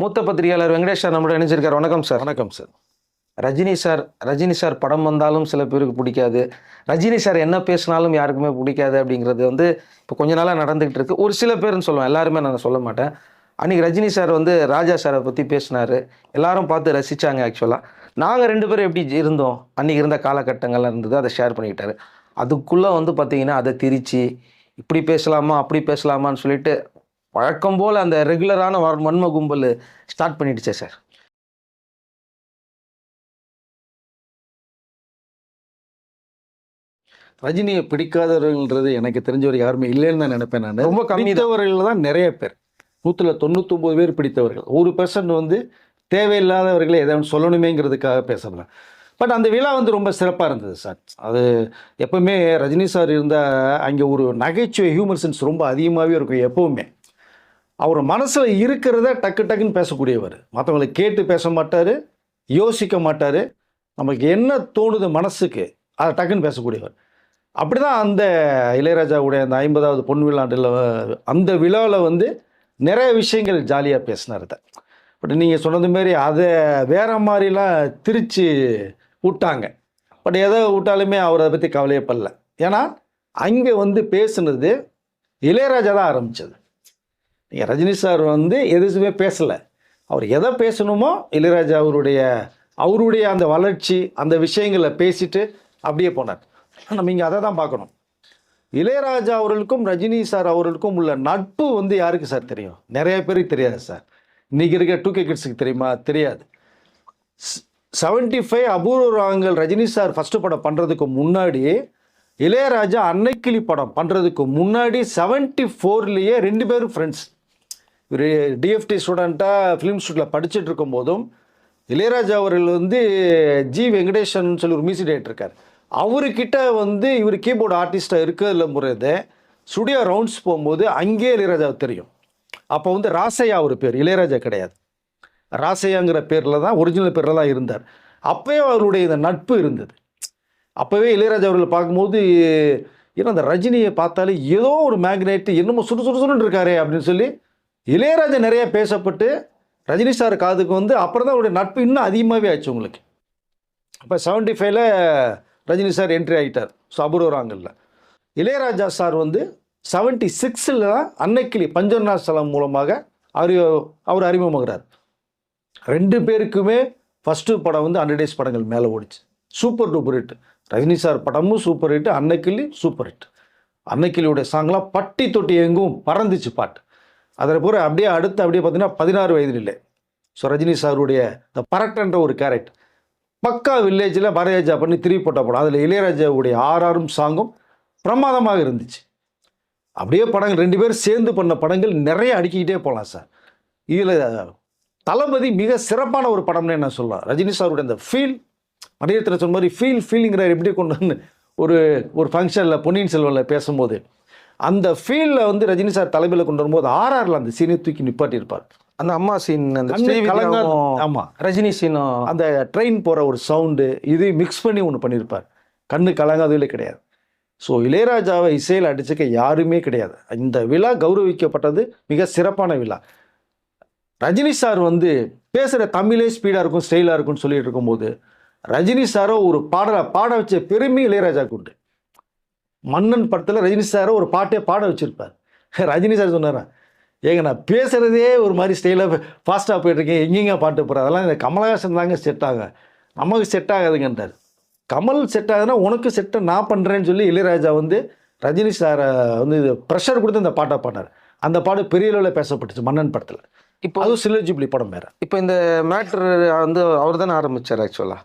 மூத்த பத்திரிகையாளர் வெங்கடேஷ் சார் நம்மளோட இணைஞ்சிருக்கார். வணக்கம் சார். வணக்கம் sir. Rajini sir Rajini sir படம் வந்தாலும் சில பேருக்கு பிடிக்காது. ரஜினி சார் என்ன பேசினாலும் யாருக்குமே பிடிக்காது அப்படிங்கிறது வந்து இப்போ கொஞ்ச நாளாக நடந்துகிட்டு இருக்கு. ஒரு சில பேர்னு சொல்லுவேன் எல்லாருமே நான் சொல்ல மாட்டேன். அன்றைக்கி ரஜினி சார் வந்து ராஜா சாரை பற்றி பேசினார். எல்லாரும் பார்த்து ரசித்தாங்க ஆக்சுவலாக நாங்கள் ரெண்டு பேரும் எப்படி இருந்தோம்? அன்றைக்கி இருந்த காலகட்டங்கள்லாம் இருந்தது அதை ஷேர் பண்ணிக்கிட்டாரு. அதுக்குள்ளே வந்து பார்த்தீங்கன்னா அதை திரிச்சு இப்படி பேசலாமா அப்படி பேசலாமான்னு சொல்லிட்டு வழக்கம் போல் அந்த ரெகுலரான வன்ம கும்பல் ஸ்டார்ட் பண்ணிடுச்சே சார் ரஜினியை பிடிக்காதவர்கள்ன்றது எனக்கு தெரிஞ்சவர் யாருமே இல்லைன்னு தான் நினைப்பேன் நான். ரொம்ப கம்மி தான். நிறைய பேர். நூற்றில் தொண்ணூத்தொம்பது பேர் பிடித்தவர்கள். ஒரு பர்சன்ட் வந்து தேவையில்லாதவர்களை எதாவது சொல்லணுமேங்கிறதுக்காக பேசலாம் பட் அந்த விழா வந்து ரொம்ப சிறப்பாக இருந்தது சார் அது எப்பவுமே ரஜினி சார் இருந்தால் அங்கே ஒரு நகைச்சுவை ஹியூமர் சென்ஸ் ரொம்ப அதிகமாகவே இருக்கும் எப்பவுமே. அவர் மனசில் இருக்கிறத டக்கு டக்குன்னு பேசக்கூடியவர். மற்றவங்களை கேட்டு பேச மாட்டார் யோசிக்க மாட்டார். நமக்கு என்ன தோணுது மனசுக்கு அதை டக்குன்னு பேசக்கூடியவர். அப்படி தான் அந்த இளையராஜாவுடைய அந்த ஐம்பதாவது பொன் விழாண்டில் அந்த விழாவில் வந்து நிறைய விஷயங்கள் ஜாலியாக பேசினார் பட் நீங்கள் சொன்னது மாரி அதை வேற மாதிரிலாம் திரிச்சு விட்டாங்க. பட் எதை விட்டாலுமே அவர் அதை பற்றி கவலையப்படல ஏன்னா அங்கே வந்து பேசுனது இளையராஜா தான் ஆரம்பித்தது நீங்கள் ரஜினி சார் வந்து எதுவுமே பேசலை. அவர் எதை பேசணுமோ இளையராஜா அவருடைய அவருடைய அந்த வளர்ச்சி அந்த விஷயங்களை பேசிட்டு அப்படியே போனார். நம்ம இங்கே அதை தான் பார்க்கணும். இளையராஜா அவர்களுக்கும் ரஜினி சார் அவர்களுக்கும் உள்ள நட்பு வந்து யாருக்கு சார் தெரியும்? நிறைய பேருக்கு தெரியாது சார். இன்றைக்கி இருக்க டூ கே கிட்ஸுக்கு தெரியுமா? தெரியாது. Seventy five Apoorva Raagangal Rajini sir first படம் பண்ணுறதுக்கு முன்னாடி இளையராஜா அன்னைக்கிளி படம் பண்ணுறதுக்கு முன்னாடி செவன்ட்டி ஃபோர்லேயே ரெண்டு பேரும் ஃப்ரெண்ட்ஸ் டிஎஃப்டி ஸ்டூடெண்ட்டாக ஃபிலிம் இன்ஸ்டியூட்டில் படிச்சுட்டு இருக்கும்போதும் இளையராஜா அவர்கள் வந்து ஜி வெங்கடேஷன் சொல்லி ஒரு மியூசிக் டைரக்டர் இருக்கார். அவர்கிட்ட வந்து இவர் கீபோர்டு ஆர்டிஸ்ட்டாக இருக்கிறதுல முறையது ஸ்டுடியோ ரவுண்ட்ஸ் போகும்போது அங்கேயே இளையராஜாவை தெரியும். அப்போ வந்து ராசையா ஒரு பேர் இளையராஜா கிடையாது. ராசையாங்கிற பேரில் தான் ஒரிஜினல் பேரில் தான் இருந்தார். அப்போயே அவருடைய இந்த நட்பு இருந்தது. அப்போவே இளையராஜா அவர்களை பார்க்கும்போது ஏன்னா அந்த ரஜினியை பார்த்தாலே ஏதோ ஒரு மேக்னெட் என்னமோ சுடு சுடு சுடுன்னு இருக்காரே அப்படின்னு சொல்லி இளையராஜா நிறைய பேசப்பட்டு ரஜினி சார் காதுக்கு வந்து அப்புறம் தான் அவருடைய நட்பு இன்னும் அதிகமாகவே ஆச்சு உங்களுக்கு. இப்போ செவன்டி ஃபைவ்ல ரஜினி சார் என்ட்ரி ஆகிட்டார் ஸோ அபூர்வராங்கல்ல இளையராஜா சார் வந்து செவன்டி சிக்ஸில் தான் அன்னைக்கிளி பஞ்சநாசலம் மூலமாக அறி அவர் அறிமுகமாகிறார். ரெண்டு பேருக்குமே ஃபஸ்ட்டு படம் வந்து ஹண்ட்ரட் டேஸ் படங்கள் மேலே ஓடிச்சு. Super duper hit Rajini sir படமும் super hit Annakili super hit அன்னைக்கிளியோட சாங்லாம் பட்டி தொட்டி எங்கும் பறந்துச்சு பாட்டு. அதில் பூரா அப்படியே அடுத்து அப்படியே பார்த்தீங்கன்னா பதினாறு வயதிலே ஸோ ரஜினி சாருடைய இந்த பரட்டன்ற ஒரு கேரக்டர் பக்கா வில்லேஜில் பாரதிராஜா பண்ணி திருப்பி போட்ட படம். அதில் இளையராஜாவுடைய ஆறாரும் சாங்கும் பிரமாதமாக இருந்துச்சு. அப்படியே படங்கள் ரெண்டு பேரும் சேர்ந்து பண்ண படங்கள் நிறைய அடுக்கிக்கிட்டே போகலாம் சார் இதில் தளபதி மிக சிறப்பான ஒரு படம்னே நான் சொல்லலாம். ரஜினி சாருடைய அந்த ஃபீல் மணியத்தில் சொன்ன மாதிரி ஃபீல் ஃபீலிங்கிற எப்படி கொண்டு வந்து ஒரு ஒரு ஃபங்க்ஷனில் பொன்னியின் செல்வனில் பேசும்போது அந்த ஃபீலில் வந்து ரஜினி சார் தலைமையில் கொண்டு வரும்போது ஆர்ஆரில் அந்த சீனை தூக்கி நிப்பாட்டியிருப்பார். அந்த அம்மா சீன் அந்த கண்ணு கலங்காத- ஸ்ரீவித்யாவும் ஆமா. ரஜினி சீனும் அந்த ட்ரெயின் போகிற ஒரு சவுண்டு இது மிக்ஸ் பண்ணி ஒன்று பண்ணியிருப்பார். கண்ணு கலங்காதவில்லை கிடையாது. ஸோ இளையராஜாவை இசையில் அடிச்சுக்க யாருமே கிடையாது. இந்த விழா கௌரவிக்கப்பட்டது மிக சிறப்பான விழா. ரஜினி சார் வந்து பேசுகிற தமிழே ஸ்பீடாக இருக்கும் ஸ்டைலாக இருக்கும்னு சொல்லிட்டு இருக்கும்போது ரஜினி சாரோ ஒரு பாடலை பாட வச்ச பெருமை இளையராஜாவுக்கு உண்டு. மன்னன் படத்தில் ரஜினி சாரோ ஒரு பாட்டே பாட வச்சிருப்பார். ரஜினி சார் சொன்னாரா ஏங்க நான் பேசுகிறதே ஒரு மாதிரி ஸ்டைலாக ஃபாஸ்ட்டாக போயிட்டுருக்கேன் எங்கெங்க பாட்டு போகிறேன் அதெல்லாம் இந்த கமலஹாசன் தாங்க செட் ஆகும் நமக்கு செட் ஆகாதுங்கன்றார். கமல் செட் ஆகுதுன்னா உனக்கு செட்டை நான் பண்ணுறேன்னு சொல்லி இளையராஜா வந்து ரஜினி சாரை வந்து ப்ரெஷர் கொடுத்து அந்த பாட்டை பாடினார். அந்த பாட்டு பெரிய அளவில் பேசப்பட்டுச்சு மன்னன் படத்தில். இப்போ அதுவும் சிலஜிபிளி படம் வேறு. இப்போ இந்த மேட்ரு வந்து அவர் தானே ஆரம்பிச்சார் ஆக்சுவலாக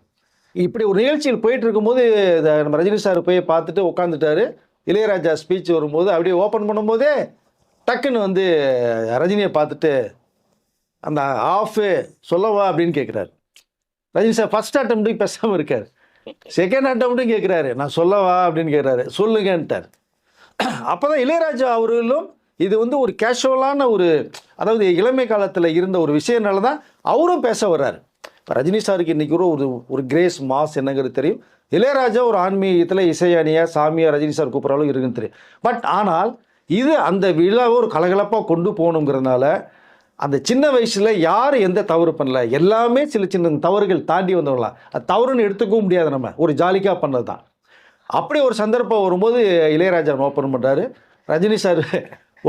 இப்படி ஒரு நிகழ்ச்சியில் போயிட்டு இருக்கும்போது நம்ம ரஜினி சார் போய் பார்த்துட்டு உட்காந்துட்டாரு இளையராஜா ஸ்பீச் வரும்போது அப்படியே ஓப்பன் பண்ணும்போதே டக்குன்னு வந்து ரஜினியை பார்த்துட்டு அந்த ஆஃபு சொல்லவா அப்படின்னு கேட்குறாரு ரஜினி சார் ஃபஸ்ட் அட்டம்ப்ட்டு பேசாமல் இருக்கார். செகண்ட் அட்டம்ப்ட்டும் கேட்குறாரு நான் சொல்லவா அப்படின்னு கேட்குறாரு சொல்லுங்கன்ட்டார். அப்போ தான் இளையராஜா அவர்களும் இது வந்து ஒரு கேஷுவலான ஒரு அதாவது இளமை காலத்தில் இருந்த ஒரு விஷயனால தான் அவரும் பேச வர்றாரு. ரஜினி சாருக்கு இன்றைக்கி ஒரு ஒரு ஒரு கிரேஸ் மாஸ் என்னங்கிறது தெரியும். இளையராஜா ஒரு ஆன்மீகத்தில் இசையணியா சாமியா ரஜினி சார் கூப்பிட்றாலும் இருக்குன்னு தெரியும். பட் ஆனால் இது அந்த விழாவை ஒரு கலகலப்பாக கொண்டு போகணுங்கிறதுனால அந்த சின்ன வயசில் யார் எந்த தவறு பண்ணல? எல்லாமே சில சின்ன தவறுகள் தாண்டி வந்தவங்களாம் அது தவறுன்னு எடுத்துக்கவும் முடியாது நம்ம. ஒரு ஜாலிக்காக பண்ணது தான் அப்படி ஒரு சந்தர்ப்பம் வரும்போது இளையராஜா ஓப்பன் பண்ணுறாரு ரஜினி சார்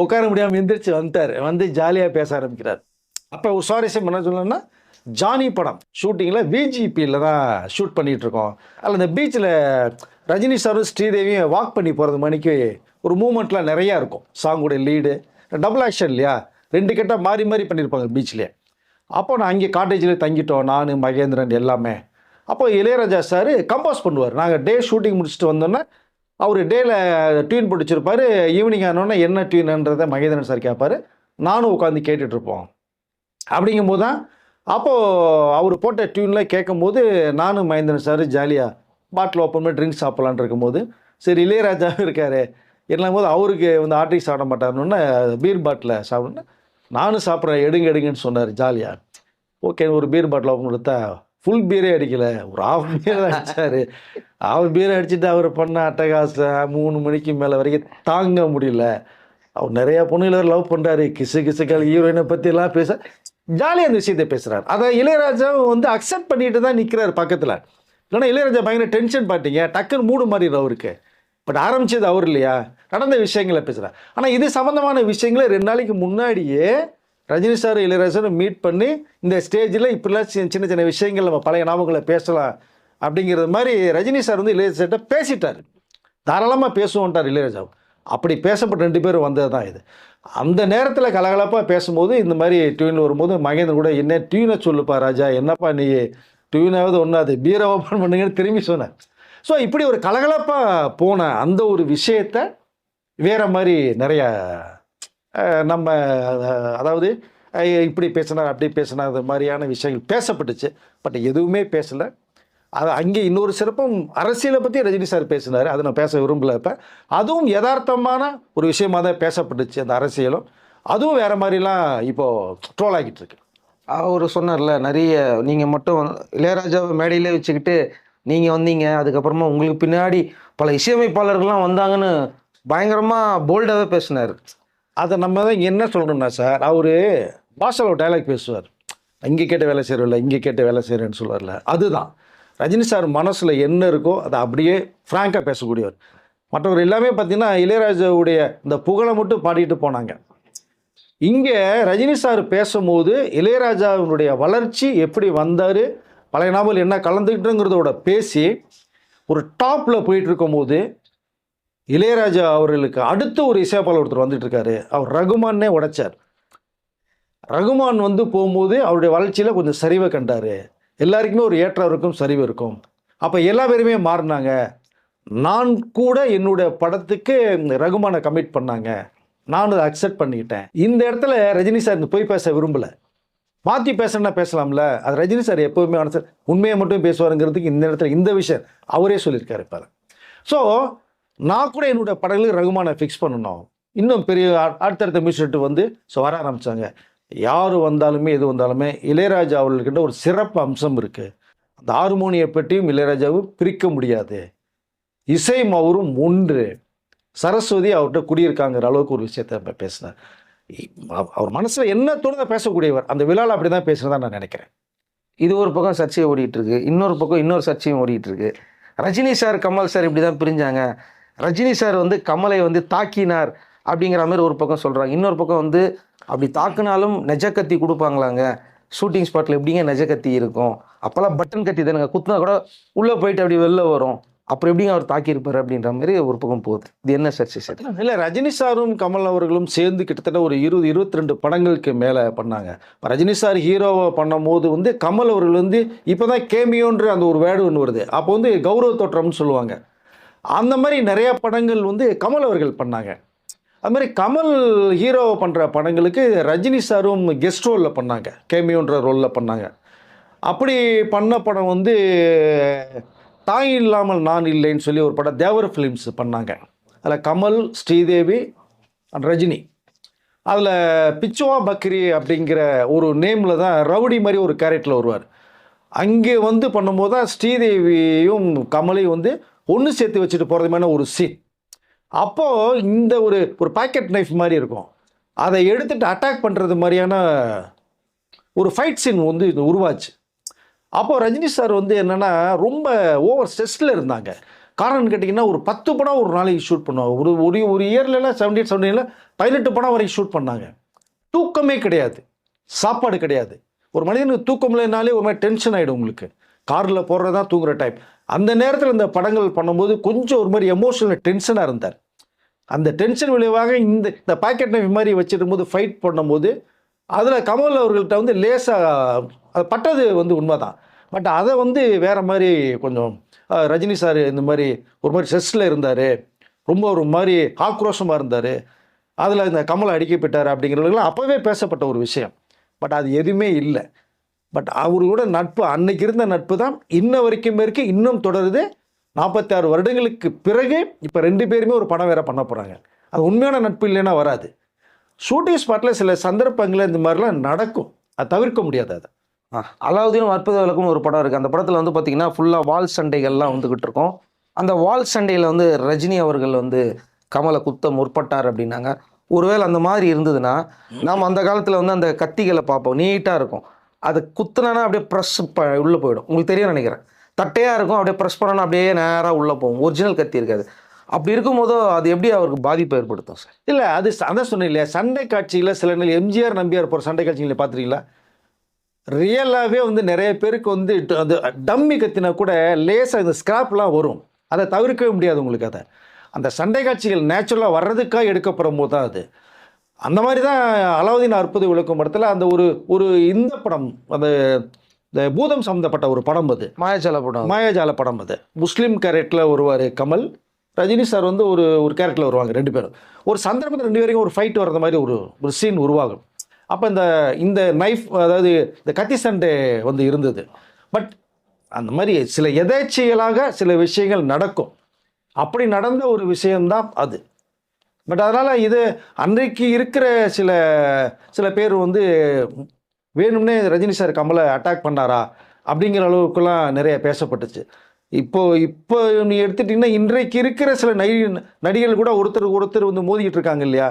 உட்கார முடியாமல் எந்திரிச்சு வந்துட்டார். வந்து ஜாலியாக பேச ஆரம்பிக்கிறார். அப்போ ஒரு சுவாரஸ்யம் என்ன சொல்லணும்னா ஜானி படம் ஷூட்டிங்கில் விஜிபியில் தான் ஷூட் பண்ணிகிட்ருக்கோம். அதில் இந்த பீச்சில் ரஜினி சாரும் ஸ்ரீதேவியும் வாக் பண்ணி போகிறது மணிக்கு ஒரு மூமெண்ட்லாம் நிறையா இருக்கும். சாங்குடைய லீடு டபுள் ஆக்ஷன் இல்லையா? ரெண்டு கெட்டாக மாறி மாறி பண்ணியிருப்பாங்க பீச்லேயே அப்போ நான் அங்கே காட்டேஜில் தங்கிட்டோம். நான் மகேந்திரன் எல்லாமே. அப்போ இளையராஜா சார் கம்போஸ் பண்ணுவார். நாங்கள் டே ஷூட்டிங் முடிச்சுட்டு வந்தோன்னே அவர் டேயில் டியூன் பிடிச்சிருப்பார். ஈவினிங் ஆனோடனே என்ன டியூன்ன்றதை மகேந்திரன் சார் கேட்பார். நானும் உட்காந்து கேட்டுட்ருப்போம் அப்படிங்கும்போது தான் அப்போது அவர் போட்ட டியூன்லாம் கேட்கும்போது நானும் மகேந்திரன் சார் ஜாலியாக பாட்டில் ஓப்பன் பண்ணி ட்ரிங்க்ஸ் சாப்பிட்லான்னு இருக்கும்போது சரி இளையராஜாவும் இருக்கார். என்ன போது அவருக்கு வந்து ஆர்டிஸ்ட் சாப்பிட மாட்டாருன்னு பீர் பாட்டில் சாப்பிடணுன்னா நானும் சாப்பிட்றேன் எடுங்க எடுங்கன்னு சொன்னார் ஜாலியாக ஓகே ஒரு பீர் பாட்டில் ஓப்பன் கொடுத்தா ஃபுல் பீரே அடிக்கல. ஒரு ஆஃப் பீர் அடித்தார் அவர் பீர் அடிச்சுட்டு அவர் பண்ண அட்டகாசம் மூணு மணிக்கு மேலே வரைக்கும் தாங்க முடியல. அவர் நிறையா பொண்ணுகளை லவ் பண்ணுறாரு கிசு கிசுக்கள் ஹீரோயினை பற்றிலாம் பேச ஜாலியாக அந்த விஷயத்தை பேசுகிறார் அதை இளையராஜாவும் வந்து அக்செப்ட் பண்ணிட்டு தான் நிற்கிறார் பக்கத்தில். இல்லைன்னா இளையராஜா பயங்கர டென்ஷன் பார்த்தீங்க டக்குன்னு மூடு மாதிரி அவருக்கு. பட் ஆரம்பிச்சது அவர் இல்லையா? நடந்த விஷயங்களை பேசுகிறார் ஆனால் இது சம்மந்தமான விஷயங்களை ரெண்டு நாளைக்கு முன்னாடியே ரஜினி சார் இளையராஜாரும் மீட் பண்ணி இந்த ஸ்டேஜில் இப்படிலாம் சின்ன சின்ன விஷயங்கள் நம்ம பழைய ஞாபகங்களை பேசலாம் அப்படிங்கிறது மாதிரி ரஜினி சார் வந்து இளையராஜர்கிட்ட பேசிட்டார். தாராளமாக பேசுவோன்ட்டார் இளையராஜாவும். அப்படி பேசப்பட்ட ரெண்டு பேரும் வந்தது தான் இது. அந்த நேரத்தில் கலகலப்பாக பேசும்போது இந்த மாதிரி டியூனில் வரும்போது மகேந்திரன் கூட என்ன டியூனை சொல்லுப்பா ராஜா என்னப்பா நீ டியூனாவது ஒன்றாது அது பீரை ஓப்பன் பண்ணுங்கன்னு திரும்பி சொன்னேன் ஸோ இப்படி ஒரு கலகலப்பாக போன அந்த ஒரு விஷயத்த வேறு மாதிரி நிறையா நம்ம அதாவது இப்படி பேசினார் அப்படி பேசினார் அது மாதிரியான விஷயங்கள் பேசப்பட்டுச்சு. பட் எதுவுமே பேசலை. அது அங்கே இன்னொரு சிறப்பும் அரசியலை பற்றி ரஜினி சார் பேசினார். அதை நான் பேச விரும்பல இப்போ. அதுவும் யதார்த்தமான ஒரு விஷயமா தான் பேசப்பட்டுச்சு அந்த அரசியலும். அதுவும் வேற மாதிரிலாம் இப்போது ட்ரோல் ஆகிட்டு இருக்கு. அவர் சொன்னார்ல நிறைய நீங்கள் மட்டும் இளையராஜாவை மேடையிலே வச்சுக்கிட்டு நீங்கள் வந்தீங்க அதுக்கப்புறமா உங்களுக்கு பின்னாடி பல இசையமைப்பாளர்கள்லாம் வந்தாங்கன்னு பயங்கரமாக போல்டாகவே பேசினார். அதை நம்ம தான் என்ன சொல்லணும்னா சார் அவர் பாஷாவில் டைலாக் பேசுவார். இங்கே கேட்ட வேலை செய்கிறோம்ல இங்கே கேட்ட வேலை செய்கிறேன்னு சொல்லுவார்ல அதுதான். ரஜினி சார் மனசில் என்ன இருக்கோ அதை அப்படியே ஃப்ராங்காக பேசக்கூடியவர். மற்றவர் எல்லாமே பார்த்தீங்கன்னா இளையராஜாவுடைய இந்த புகழை மட்டும் பாடிட்டு போனாங்க. இங்கே ரஜினி சார் பேசும்போது இளையராஜாவினுடைய வளர்ச்சி எப்படி வந்தார் பழைய நாவல் என்ன கலந்துக்கிட்டுங்கிறதோட பேசி ஒரு டாப்பில் போயிட்டு இருக்கும்போது இளையராஜா அவர்களுக்கு அடுத்து ஒரு இசையமைப்பாளர் ஒருத்தர் வந்துட்டு இருக்காரு. அவர் ரகுமானே உடைச்சார். ரகுமான் வந்து போகும்போது அவருடைய வளர்ச்சியில் கொஞ்சம் சரிவை கண்டார். எல்லாருக்குமே ஒரு ஏற்றம் இருக்கும் சரிவு இருக்கும். அப்போ எல்லா பேருமே மாறினாங்க. நான் கூட என்னுடைய படத்துக்கு ரகுமானை கமிட் பண்ணாங்க. நான் அதை அக்செப்ட் பண்ணிக்கிட்டேன். இந்த இடத்துல ரஜினி சார் இந்த போய் பேச விரும்பலை. மாற்றி பேசணும்னா பேசலாம்ல. அது ரஜினி சார் எப்போவுமே ஆனது உண்மையை மட்டும் பேசுவாருங்கிறதுக்கு இந்த இடத்துல இந்த விஷயம் அவரே சொல்லியிருக்காரு இப்போ ஸோ நான் கூட என்னோட படங்களுக்கு ரகுமானை ஃபிக்ஸ் பண்ணணும். இன்னும் பெரிய அடுத்தடுத்த மியூசிட்டு வந்து ஸோ வர ஆரம்பித்தாங்க யார் வந்தாலுமே எது வந்தாலுமே இளையராஜா அவர்கள்கிட்ட ஒரு சிறப்பு அம்சம் இருக்குது அந்த ஹார்மோனியை பற்றியும் இளையராஜாவும் பிரிக்க முடியாது. இசை அவரும் ஒன்று. சரஸ்வதி அவர்கிட்ட குடியிருக்காங்கிற அளவுக்கு ஒரு விஷயத்த இப்ப பேசினார். இ- அவர் மனசில் என்ன தோணுதை பேசக்கூடியவர். அந்த விழாவில் அப்படி தான் பேசுகிறதா நான் நினைக்கிறேன். இது ஒரு பக்கம் சர்ச்சையை ஓடிட்டு இருக்கு இன்னொரு பக்கம் இன்னொரு சர்ச்சையும் ஓடிட்டு இருக்கு ரஜினி சார் கமல் சார் இப்படி தான் பிரிஞ்சாங்க. ரஜினி சார் வந்து கமலை வந்து தாக்கினார் அப்படிங்கிற மாதிரி ஒரு பக்கம் சொல்கிறாங்க இன்னொரு பக்கம் வந்து அப்படி தாக்குனாலும் நெஜ கத்தி கொடுப்பாங்களாங்க? ஷூட்டிங் ஸ்பாட்டில் எப்படிங்க நெஜ கத்தி இருக்கும்? அப்போல்லாம் பட்டன் கத்தி தானுங்க. குத்துனா கூட உள்ளே போயிட்டு அப்படி வெளில வரும். அப்புறம் எப்படிங்க அவர் தாக்கியிருப்பார் அப்படின்ற மாதிரி ஒரு பக்கம் போகுது. இது என்ன சர்ச்சை சார்? இல்லை ரஜினி சாரும் கமல் அவர்களும் சேர்ந்து கிட்டத்தட்ட ஒரு இருபது இருபத்தி ரெண்டு படங்களுக்கு மேலே பண்ணாங்க. ரஜினி சார் ஹீரோவை பண்ணும்போது வந்து கமல் அவர்கள் வந்து இப்போ தான் கேமியோன்ற அந்த ஒரு வேர்டு ஒன்று வருது. அப்போ வந்து கௌரவ தோற்றம்னு சொல்லுவாங்க. அந்த மாதிரி நிறைய படங்கள் வந்து கமல் அவர்கள் பண்ணாங்க. அது மாதிரி கமல் ஹீரோவை பண்ணுற படங்களுக்கு ரஜினி சாரும் கெஸ்ட் ரோலில் பண்ணாங்க. கேமியோன்ற ரோலில் பண்ணாங்க. அப்படி பண்ண படம் வந்து தாய் இல்லாமல் நான் இல்லைன்னு சொல்லி ஒரு படம் தேவர் ஃபிலிம்ஸ் பண்ணாங்க. அதில் கமல் ஸ்ரீதேவி அண்ட் ரஜினி. அதில் பிச்சுவா பக்ரி அப்படிங்கிற ஒரு நேமில் தான் ரவுடி மாதிரி ஒரு கேரக்டரில் வருவார். அங்கே வந்து பண்ணும்போது தான் ஸ்ரீதேவியும் கமலையும் வந்து ஒன்று சேர்த்து வச்சுட்டு போகிறதுமான ஒரு சீன் அப்போது இந்த ஒரு ஒரு பாக்கெட் நைஃப் மாதிரி இருக்கும். அதை எடுத்துட்டு அட்டாக் பண்ணுறது மாதிரியான ஒரு ஃபைட் சீன் வந்து இது உருவாச்சு. அப்போது ரஜினி சார் வந்து என்னென்னா ரொம்ப ஓவர் ஸ்ட்ரெஸ்ல இருந்தாங்க. காரணம் கேட்டிங்கன்னா ஒரு பத்து படம் ஒரு நாளைக்கு ஷூட் பண்ணுவாங்க. ஒரு ஒரு ஒரு இயர்லலாம் செவன்டி எயிட் செவன்டீனில் பதினெட்டு படம் வரைக்கும் ஷூட் பண்ணாங்க. தூக்கமே கிடையாது. சாப்பாடு கிடையாது. ஒரு மனிதனுக்கு தூக்கம் இல்லைனாலே ஒரு மாதிரி டென்ஷன் ஆகிடும் உங்களுக்கு. காரில் போடுறது தான் தூங்குற டைம் அந்த நேரத்தில் இந்த படங்கள் பண்ணும்போது கொஞ்சம் ஒரு மாதிரி எமோஷனல் டென்ஷனாக இருந்தார். அந்த டென்ஷன் விளைவாக இந்த இந்த பாக்கெட் நைஃப் மாதிரி வச்சிருக்கும்போது ஃபைட் பண்ணும்போது அதில் கமல் அவர்கள்ட்ட வந்து லேசாக அது பட்டது வந்து உண்மைதான். பட் அதை வந்து வேறு மாதிரி கொஞ்சம் ரஜினி சார் இந்த மாதிரி ஒரு மாதிரி ஸ்ட்ரெஸ்ஸில் இருந்தார். ரொம்ப ஒரு மாதிரி ஆக்ரோஷமாக இருந்தார். அதில் இந்த கமல் அடிக்கப்பட்டார் அப்படிங்கிறதுலாம் அப்போவே பேசப்பட்ட ஒரு விஷயம். பட் அது எதுவுமே இல்லை. பட் அவரோட நட்பு அன்னைக்கு இருந்த நட்பு தான் இன்ன வரைக்கும் இருக்கு இன்னும் தொடருது. நாற்பத்தாறு வருடங்களுக்கு பிறகு இப்போ ரெண்டு பேருமே ஒரு படம் வேற பண்ண போகிறாங்க அது உண்மையான நட்பு இல்லைன்னா வராது. ஷூட்டிங் ஸ்பாட்டில் சில சந்தர்ப்பங்களில் இந்த மாதிரிலாம் நடக்கும். அது தவிர்க்க முடியாது அதை. அலாவுதீனும் அற்புத விளக்குன்னு ஒரு படம் இருக்குது அந்த படத்தில் வந்து பார்த்தீங்கன்னா ஃபுல்லாக வால் சண்டைகள்லாம் வந்துக்கிட்டு இருக்கும். அந்த வால் சண்டையில் வந்து ரஜினி அவர்கள் வந்து கமலை குத்த முற்பட்டார் அப்படின்னாங்க. ஒருவேளை அந்த மாதிரி இருந்ததுன்னா நாம் அந்த காலத்தில் வந்து அந்த கத்திகளை பார்ப்போம். நீட்டாக இருக்கும். அது குத்துனா அப்படியே ப்ரெஸ் ப உள்ளே போயிடும். உங்களுக்கு தெரியும் நினைக்கிறேன். தட்டையாக இருக்கும் அப்படியே ப்ரெஸ் பண்ணணும் அப்படியே நேராக உள்ளே போகும். ஒரிஜினல் கத்தி இருக்காது. அப்படி இருக்கும்போது அது எப்படி அவருக்கு பாதிப்பை ஏற்படுத்தும் சார்? இல்லை அது அதான் சொன்னேன் இல்லையா சண்டை காட்சியில் சில நேரம் எம்ஜிஆர் நம்பியார் போகிற சண்டை காட்சிகளை பார்த்துருக்கீங்களா ரியலாகவே வந்து நிறைய பேருக்கு வந்து அந்த டம்மி கத்தினா கூட லேசாக இந்த ஸ்கிராப்லாம் வரும். அதை தவிர்க்கவே முடியாது உங்களுக்கு அதை. அந்த சண்டை காட்சிகள் நேச்சுரலாக வர்றதுக்காக எடுக்கப்படும் போது தான் அது. அந்த மாதிரி தான் அலாவுதீன் அற்புத விளக்கும் படத்தில் அந்த ஒரு ஒரு இந்த படம் அந்த இந்த பூதம் சம்மந்தப்பட்ட ஒரு படம் அது. மாயாஜால படம் மாயாஜால படம் அது. முஸ்லீம் கேரக்டரில் வருவார் கமல் ரஜினி சார் வந்து ஒரு ஒரு கேரக்டரில் வருவாங்க ரெண்டு பேரும். ஒரு சந்தர்ப்பத்தில் ரெண்டு பேருக்கும் ஒரு ஃபைட் வர்ற மாதிரி ஒரு ஒரு சீன் உருவாகும். அப்போ இந்த இந்த நைஃப் அதாவது இந்த கத்தி சண்டை வந்து இருந்தது. பட் அந்த மாதிரி சில எதேச்சைகளாக சில விஷயங்கள் நடக்கும். அப்படி நடந்த ஒரு விஷயம்தான் அது. பட் அதனால் இது அன்றைக்கு இருக்கிற சில சில பேர் வந்து வேணும்னே ரஜினி சார் கமலை அட்டாக் பண்ணாரா? அப்படிங்கிற அளவுக்குலாம் நிறைய பேசப்பட்டுச்சு. இப்போ இப்போ நீ எடுத்துட்டிங்கன்னா இன்றைக்கு இருக்கிற சில நடி நடிகர்கள் கூட ஒருத்தர் ஒருத்தர் வந்து மோதிக்கிட்டு இருக்காங்க இல்லையா?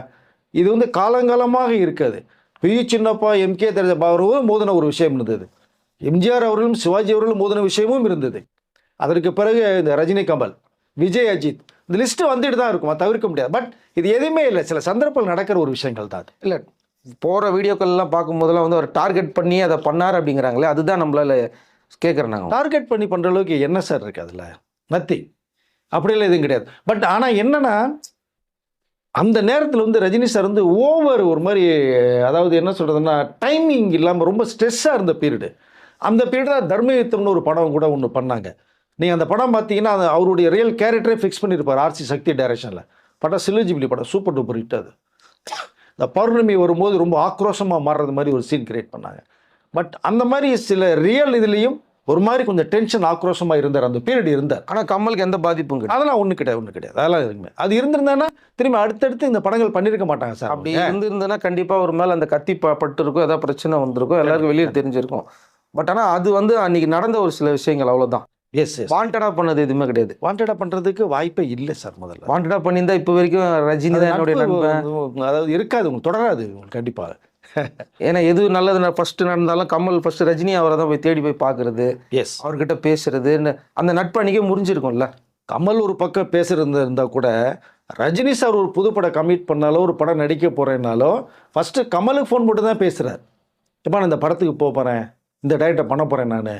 இது வந்து காலங்காலமாக இருக்காது. பி சின்னப்பா எம்கே தெரிஞ்ச அவர்களும் மோதின ஒரு விஷயம் இருந்தது. எம்ஜிஆர் அவர்களும் சிவாஜி அவர்களும் மோதின விஷயமும் இருந்தது. அதற்கு பிறகு இந்த ரஜினி கமல் விஜய் அஜித் இந்த லிஸ்ட் வந்துட்டு தான் இருக்கும். அதை தவிர்க்க முடியாது. பட் இது எதுவுமே இல்லை. சில சந்தர்ப்பங்கள் நடக்கிற ஒரு விஷயங்கள் தான் இல்லை போகிற வீடியோக்கள்லாம் பார்க்கும்போதெல்லாம் வந்து அவர் டார்கெட் பண்ணி அதை பண்ணார் அப்படிங்கிறாங்களே அதுதான் நம்மளால கேட்குறேன் நாங்கள் டார்கெட் பண்ணி பண்ணுற அளவுக்கு என்ன சார் இருக்குது அதில்? நத்திங் அப்படியெல்லாம் எதுவும் கிடையாது. பட் ஆனால் என்னன்னா அந்த நேரத்தில் வந்து ரஜினி சார் வந்து ஓவர் ஒரு மாதிரி அதாவது என்ன சொல்கிறதுன்னா டைமிங் இல்லாமல் ரொம்ப ஸ்ட்ரெஸ்ஸாக இருந்த பீரியடு அந்த பீரியட் தான் தர்மயுத்தம்னு ஒரு படம் கூட ஒன்று பண்ணாங்க. நீங்கள் அந்த படம் பார்த்தீங்கன்னா அது அவருடைய ரியல் கேரக்டரே ஃபிக்ஸ் பண்ணியிருப்பார் ஆர்சி சக்தி டைரக்ஷனில் படம் சிலுஜிபிலி படம் சூப்பர் டூப்பர் ஹிட் அது. இந்த பௌர்ணமி வரும்போது ரொம்ப ஆக்ரோஷமாக மாறுறது மாதிரி ஒரு சீன் கிரியேட் பண்ணாங்க. பட் அந்த மாதிரி சில ரியல் இதுலேயும் ஒரு மாதிரி கொஞ்சம் டென்ஷன் ஆக்ரோஷமாக இருந்தார். அந்த பீரியட் இருந்தார். ஆனால் கமலுக்கு எந்த பாதிப்பும் கிடையாது. அதெல்லாம் ஒன்றும் கிடையாது ஒன்றும் கிடையாது. அதெல்லாம் எதுவுமே. அது இருந்திருந்தான்னா திரும்பி அடுத்தடுத்து இந்த படங்கள் பண்ணியிருக்க மாட்டாங்க சார் அப்படி இருந்திருந்ததுன்னா கண்டிப்பாக ஒரு மேலே அந்த கத்தி ப- பட்டு இருக்கும் ஏதாவது பிரச்சனை வந்திருக்கும் எல்லாருக்கும் வெளியே தெரிஞ்சிருக்கும். பட் ஆனால் அது வந்து அன்னைக்கு நடந்த ஒரு சில விஷயங்கள் அவ்வளோதான் எஸ் வாண்டடாக பண்ணது எதுவுமே கிடையாது. வாண்டடாக பண்ணுறதுக்கு வாய்ப்பே இல்லை சார் முதல்ல. வாண்டடாக பண்ணியிருந்தா இப்போ வரைக்கும் ரஜினி தான் என்னுடைய அதாவது இருக்காது உங்களுக்கு தொடராது உங்களுக்கு கண்டிப்பாக ஏன்னா எது நல்லது ஃபர்ஸ்ட் நடந்தாலும் கமல் ஃபர்ஸ்ட் ரஜினி அவரை தான் போய் தேடி போய் பார்க்கறது. எஸ் அவர்கிட்ட பேசுறது. அந்த நட்பு அன்னைக்கே முறிஞ்சிருக்கும்ல. கமல் ஒரு பக்கம் பேசுறது இருந்தால் கூட ரஜினி சார் ஒரு புது படம் கமிட் பண்ணாலோ ஒரு படம் நடிக்க போகிறேன்னாலோ ஃபஸ்ட்டு கமலுக்கு ஃபோன் போட்டு தான் பேசுகிறார் இப்போ நான் இந்த படத்துக்கு போக போகிறேன் இந்த டேரக்டர் பண்ண போகிறேன் நான்.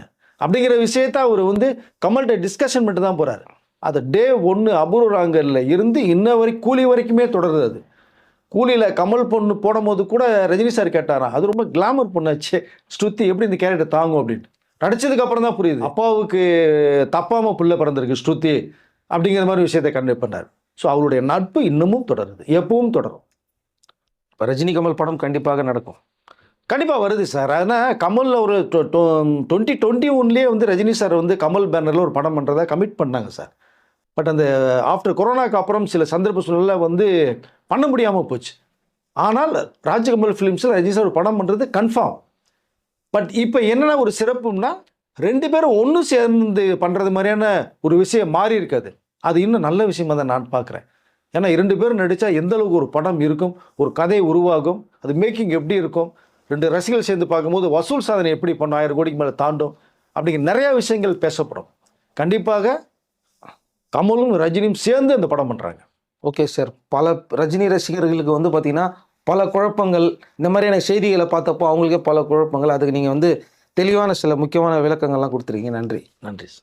அப்படிங்கிற விஷயத்த அவர் வந்து கமல்கிட்ட டிஸ்கஷன் பண்ணிட்டு தான் போகிறார் அது டே ஒன்று அபூர்வராங்கரில் இருந்து இன்ன வரைக்கும் கூலி வரைக்குமே தொடருது அது. கூலியில் கமல் பொண்ணு போடும்போது கூட ரஜினி சார் கேட்டாராம் அது ரொம்ப கிளாமர் பொண்ணாச்சு ஸ்ருதி எப்படி இந்த கேரக்டர் தாங்கும்? அப்படின்ட்டு. நடிச்சதுக்கு அப்புறம் தான் புரியுது. அப்பாவுக்கு தப்பாம புள்ள பிறந்திருக்கு ஸ்ருதி அப்படிங்கிற மாதிரி விஷயத்தை கன்வே பண்ணார். ஸோ அவருடைய நட்பு இன்னமும் தொடருது எப்பவும் தொடரும். இப்போ ரஜினி கமல் படம் கண்டிப்பாக நடக்கும். கண்டிப்பாக வருது சார். ஆனால் கமலில் ஒரு டுவெண்ட்டி டுவெண்ட்டி ஒன்லேயே வந்து ரஜினி சார் வந்து கமல் பேனரில் ஒரு படம் பண்ணுறதா கமிட் பண்ணாங்க சார். பட் அந்த ஆஃப்டர் கொரோனாக்கு அப்புறம் சில சந்தர்ப்ப சூழ்நிலை வந்து பண்ண முடியாமல் போச்சு. ஆனால் ராஜகமல் ஃபிலிம்ஸில் ரஜினி சார் ஒரு படம் பண்ணுறது கன்ஃபார்ம் பட் இப்போ என்னென்ன ஒரு சிறப்புன்னா ரெண்டு பேரும் ஒன்று சேர்ந்து பண்ணுறது மாதிரியான ஒரு விஷயம் மாறி இருக்காது. அது இன்னும் நல்ல விஷயமா தான் நான் பார்க்குறேன். ஏன்னா இரண்டு பேரும் நடித்தா எந்த அளவுக்கு ஒரு படம் இருக்கும் ஒரு கதை உருவாகும் அது மேக்கிங் எப்படி இருக்கும் ரெண்டு ரசிகர்கள் சேர்ந்து பார்க்கும்போது வசூல் சாதனை எப்படி பண்ணும்? ஆயிரம் கோடிக்கு மேலே தாண்டும். அப்படிங்கிற நிறைய விஷயங்கள் பேசப்படும். கண்டிப்பாக கமலும் ரஜினியும் சேர்ந்து அந்த படம் பண்ணுறாங்க ஓகே சார். பல ரஜினி ரசிகர்களுக்கு வந்து பார்த்தீங்கன்னா பல குழப்பங்கள் இந்த மாதிரியான செய்திகளை பார்த்தப்போ அவங்களுக்கே பல குழப்பங்கள். அதுக்கு நீங்கள் வந்து தெளிவான சில முக்கியமான விளக்கங்கள்லாம் கொடுத்துருக்கீங்க. நன்றி. நன்றி சார்.